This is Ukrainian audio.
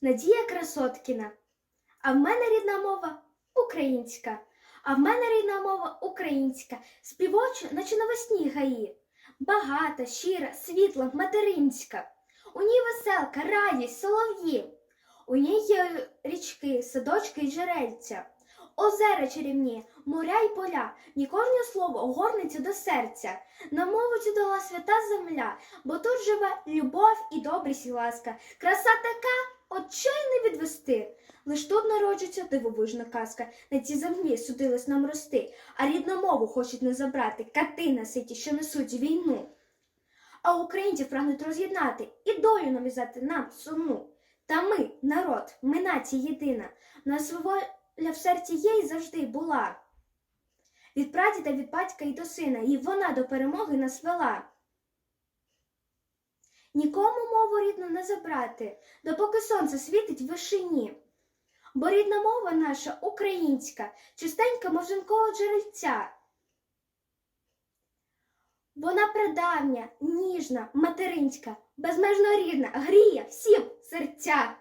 Надія Красоткіна. А в мене рідна мова українська. А в мене рідна мова українська, співоча, наче навесні гаї. Багата, щира, світла, материнська. У ній веселка, радість, солов'ї. У ній є річки, садочки й джерельця. Озера чарівні, моря й поля, ні кожне слово огорнеться до серця. На мову цю дала свята земля, бо тут живе любов і добрість і ласка. Краса така, відвести. Лиш тут народжується дивовижна казка. На цій землі судилось нам рости, а рідну мову хочуть не забрати, кати на ситі, що несуть війну. А українців прагнуть роз'єднати і долю нав'язати нам сумну. Та ми, народ, ми нація єдина, нас воля в серці є і завжди була. Від прадіда, від батька і до сина, і вона до перемоги нас вела. Нікому мову рідну не забрати, допоки сонце світить в вишині. Бо рідна мова наша українська, чистенька мовжинкого джерельця. Вона прадавня, ніжна, материнська, безмежно рідна, гріє всім серця.